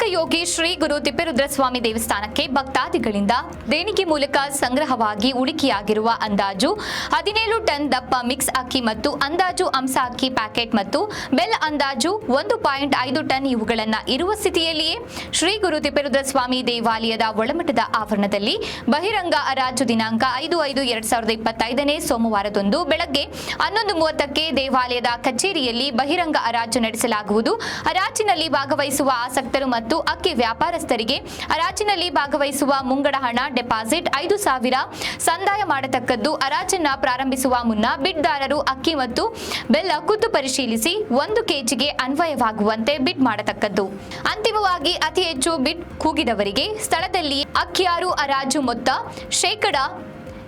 ಗುರು ತಿಪ್ಪೇರುದ್ರಸ್ವಾಮಿ ದೇವಸ್ಥಾನಕ್ಕೆ ಭಕ್ತಾದಿಗಳಿಂದ ದೇಣಿಗೆ ಮೂಲಕ ಸಂಗ್ರಹವಾಗಿ ಉಳಿಕೆಯಾಗಿರುವ ಅಂದಾಜು ಹದಿನೇಳು ಟನ್ ದಪ್ಪ ಮಿಕ್ಸ್ ಅಕ್ಕಿ ಮತ್ತು ಅಂದಾಜು ಅಂಸ ಅಕ್ಕಿ ಪ್ಯಾಕೆಟ್ ಮತ್ತು ಬೆಲ್ ಅಂದಾಜು ಒಂದು ಪಾಯಿಂಟ್ ಐದು ಟನ್ ಇವುಗಳನ್ನು ಇರುವ ಸ್ಥಿತಿಯಲ್ಲಿಯೇ ಶ್ರೀ ಗುರು ತಿಪ್ಪೇರುದ್ರಸ್ವಾಮಿ ದೇವಾಲಯದ ಒಳಮಠದ ಆವರಣದಲ್ಲಿ ಬಹಿರಂಗ ಅರಾಜು ದಿನಾಂಕ ಐದು ಐದು ಎರಡ್ ಸಾವಿರದ ಇಪ್ಪತ್ತೈದನೇ ಸೋಮವಾರದಂದು ಬೆಳಗ್ಗೆ ಹನ್ನೊಂದು ಮೂವತ್ತಕ್ಕೆ ದೇವಾಲಯದ ಕಚೇರಿಯಲ್ಲಿ ಬಹಿರಂಗ ಹರಾಜು ನಡೆಸಲಾಗುವುದು. ಹರಾಜಿನಲ್ಲಿ ಭಾಗವಹಿಸುವ ಆಸಕ್ತರು ಮತ್ತು ಅಕ್ಕಿ ವ್ಯಾಪಾರಸ್ಥರಿಗೆ ಹರಾಜಿನಲ್ಲಿ ಭಾಗವಹಿಸುವ ಮುಂಗಡ ಹಣ, ಡೆಪಾಸಿಟ್ ಐದು ಸಾವಿರ. ಸಂದಾಯ ಮಾಡತಕ್ಕದ್ದು ಹರಾಜನ್ನ ಪ್ರಾರಂಭಿಸುವ ಮುನ್ನ ಬಿಡ್ದಾರರು ಅಕ್ಕಿ ಮತ್ತು ಬೆಲ್ಲ ಖುದ್ದು ಪರಿಶೀಲಿಸಿ ಒಂದು ಕೆಜಿಗೆ ಅನ್ವಯವಾಗುವಂತೆ ಬಿಡ್ ಮಾಡತಕ್ಕದ್ದು. ಅಂತಿಮವಾಗಿ ಅತಿ ಹೆಚ್ಚು ಬಿಡ್ ಕೂಗಿದವರಿಗೆ ಸ್ಥಳದಲ್ಲಿ ಅಕ್ಕಿಯಾರು ಹರಾಜು ಮೊತ್ತ ಶೇಕಡ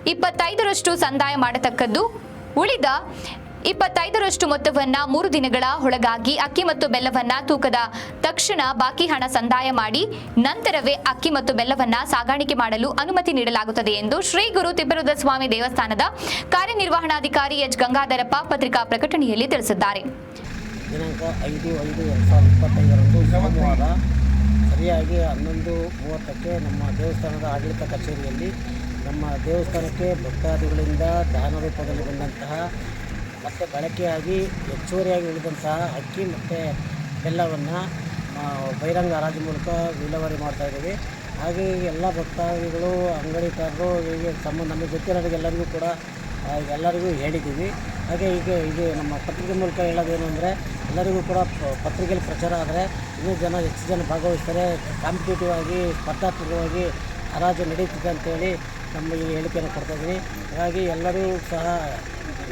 ಇಪ್ಪತ್ತೈದರಷ್ಟು ಸಂದಾಯ ಮಾಡತಕ್ಕದ್ದು. ಉಳಿದ ಇಪ್ಪತ್ತೈದರಷ್ಟು ಮೊತ್ತವನ್ನ ಮೂರು ದಿನಗಳ ಒಳಗಾಗಿ ಅಕ್ಕಿ ಮತ್ತು ಬೆಲ್ಲವನ್ನ ತೂಕದ ತಕ್ಷಣ ಬಾಕಿ ಹಣ ಸಂದಾಯ ಮಾಡಿ ನಂತರವೇ ಅಕ್ಕಿ ಮತ್ತು ಬೆಲ್ಲವನ್ನ ಸಾಗಾಣಿಕೆ ಮಾಡಲು ಅನುಮತಿ ನೀಡಲಾಗುತ್ತದೆ ಎಂದು ಶ್ರೀ ಗುರು ತಿಬ್ಬರುದ ಸ್ವಾಮಿ ದೇವಸ್ಥಾನದ ಕಾರ್ಯನಿರ್ವಹಣಾಧಿಕಾರಿ ಎಚ್. ಗಂಗಾಧರಪ್ಪ ಪತ್ರಿಕಾ ಪ್ರಕಟಣೆಯಲ್ಲಿ ತಿಳಿಸಿದ್ದಾರೆ. ದಿನಾಂಕ ಐದು ಐದು ಎರಡು ಸಾವಿರದ ಸರಿಯಾಗಿ ಹನ್ನೊಂದು ಮೂವತ್ತಕ್ಕೆ ನಮ್ಮ ದೇವಸ್ಥಾನದ ಆಡಳಿತ ಕಚೇರಿಯಲ್ಲಿ ನಮ್ಮ ದೇವಸ್ಥಾನಕ್ಕೆ ಭಕ್ತಾದಿಗಳಿಂದ ದಾನ ರೂಪದಲ್ಲಿ ಬಂದಂತಹ ಮತ್ತು ಬಳಕೆಯಾಗಿ ಹೆಚ್ಚುವರಿಯಾಗಿ ಉಳಿದಂತಹ ಅಕ್ಕಿ ಮತ್ತು ಬೆಲ್ಲವನ್ನು ಬಹಿರಂಗ ಹರಾಜು ಮೂಲಕ ವಿಲೇವಾರಿ ಮಾಡ್ತಾ ಇದ್ದೀವಿ. ಹಾಗೆ ಎಲ್ಲ ಭಕ್ತಾದಿಗಳು, ಅಂಗಡಿಕಾರರು, ಹೀಗೆ ತಮ್ಮ ನಮ್ಮ ಗೊತ್ತಿರೋರಿಗೆಲ್ಲರಿಗೂ ಕೂಡ ಎಲ್ಲರಿಗೂ ಹೇಳಿದ್ದೀವಿ. ಹಾಗೆ ಈಗ ಇದು ನಮ್ಮ ಪತ್ರಿಕೆ ಮೂಲಕ ಹೇಳೋದೇನು ಅಂದರೆ, ಎಲ್ಲರಿಗೂ ಕೂಡ ಪತ್ರಿಕೆಯಲ್ಲಿ ಪ್ರಚಾರ ಆದರೆ ಇನ್ನೂ ಜನ ಹೆಚ್ಚು ಜನ ಭಾಗವಹಿಸ್ತಾರೆ. ಕಾಂಪಿಟೇಟಿವ್ ಆಗಿ, ಸ್ಪರ್ಧಾತ್ಮಕವಾಗಿ ಹರಾಜು ನಡೀತಿದೆ ಅಂತೇಳಿ ನಮ್ಮ ಈ ಹೇಳಿಕೆಯನ್ನು ಕೊಡ್ತಾ ಇದ್ದೀನಿ ಹಾಗಾಗಿ ಎಲ್ಲರೂ ಸಹ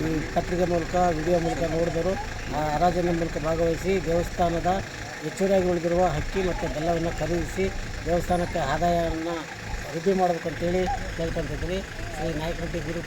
ಈ ಪತ್ರಿಕೆ ಮೂಲಕ, ವಿಡಿಯೋ ಮೂಲಕ ನೋಡಿದವರು, ಆ ಆರಾಧನೆ ಮೂಲಕ ಭಾಗವಹಿಸಿ ದೇವಸ್ಥಾನದ ಹೆಚ್ಚುವರಿಯಾಗಿ ಉಳಿದಿರುವ ಹಕ್ಕಿ ಮತ್ತು ಬೆಲ್ಲವನ್ನು ಖರೀದಿಸಿ ದೇವಸ್ಥಾನಕ್ಕೆ ಆದಾಯವನ್ನು ವೃದ್ಧಿ ಮಾಡಬೇಕಂತೇಳಿ ಕೇಳ್ಕೊತಿದ್ದೀನಿ ಶ್ರೀ ನಾಯಕರೆಡ್ಡಿ ಗುರು